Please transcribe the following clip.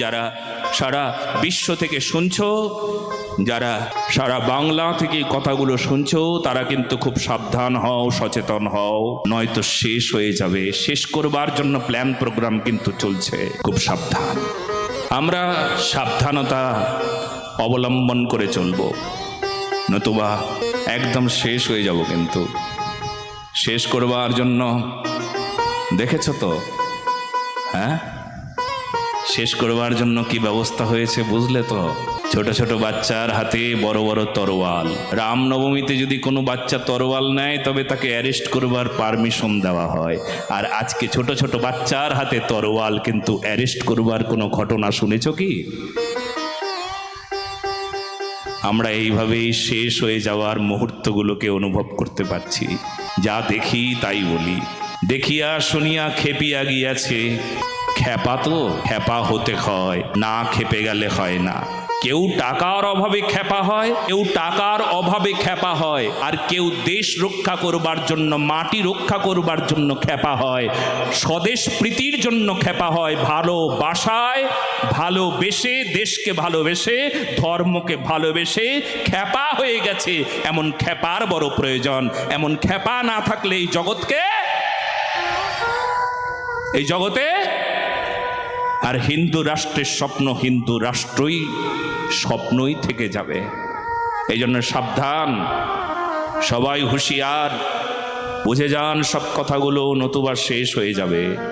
যারা সারা বিশ্ব থেকে শুনছো, যারা সারা বাংলা থেকে কথাগুলো শুনছো, তারা কিন্তু খুব সাবধান হও, সচেতন হও। নয়তো শেষ হয়ে যাবে। শেষ করবার জন্য প্ল্যান প্রোগ্রাম কিন্তু চলছে। খুব সাবধান। আমরা সাবধানতা অবলম্বন করে চলবো। নতুবা একদম শেষ হয়ে যাব কিন্তু। শেষ করবার জন্য দেখেছ তো? হ্যাঁ? শেষ করবার জন্য কি ব্যবস্থা হয়েছে বুঝলে তো? ছোট ছোট বাচ্চার হাতে বড় বড় তরোয়াল। রামনবমীতে যদি কোনো বাচ্চা তরোয়াল নেয়, তবে তাকে অ্যারেস্ট করবার পারমিশন দেওয়া হয়। আর আজকে ছোট ছোট বাচ্চার হাতে তরোয়াল কিন্তু অ্যারেস্ট করবার কোনো ঘটনা শুনেছ কি? আমরা এইভাবেই শেষ হয়ে যাওয়ার মুহূর্তগুলোকে অনুভব করতে পারছি। যা দেখি তাই বলি। দেখিয়া শুনিয়া খেপিয়া গিয়াছে। খেপা তো খেপা হতে হয়, না খেপে গেলে হয় না। কেউ টাকার অভাবে খেপা হয়, কেউ টাকার অভাবে খেপা হয়, আর কেউ দেশ রক্ষা করবার জন্য, মাটি রক্ষা করবার জন্য খেপা হয়, স্বদেশ প্রীতির জন্য খেপা হয়, ভালোবাসায় ভালোবেসে, দেশকে ভালোবেসে, ধর্মকে ভালোবেসে খেপা হয়ে গেছে। এমন খেপার বড় প্রয়োজন, এমন খেপা না থাকলে এই জগৎকে, এই জগতে আর হিন্দু রাষ্ট্রের স্বপ্ন হিন্দু রাষ্ট্রই স্বপ্নই থেকে যাবে। এই জন্য সাবধান, সবাই হুঁশিয়ার, বুঝে যান সব কথাগুলো, নতুবা শেষ হয়ে যাবে।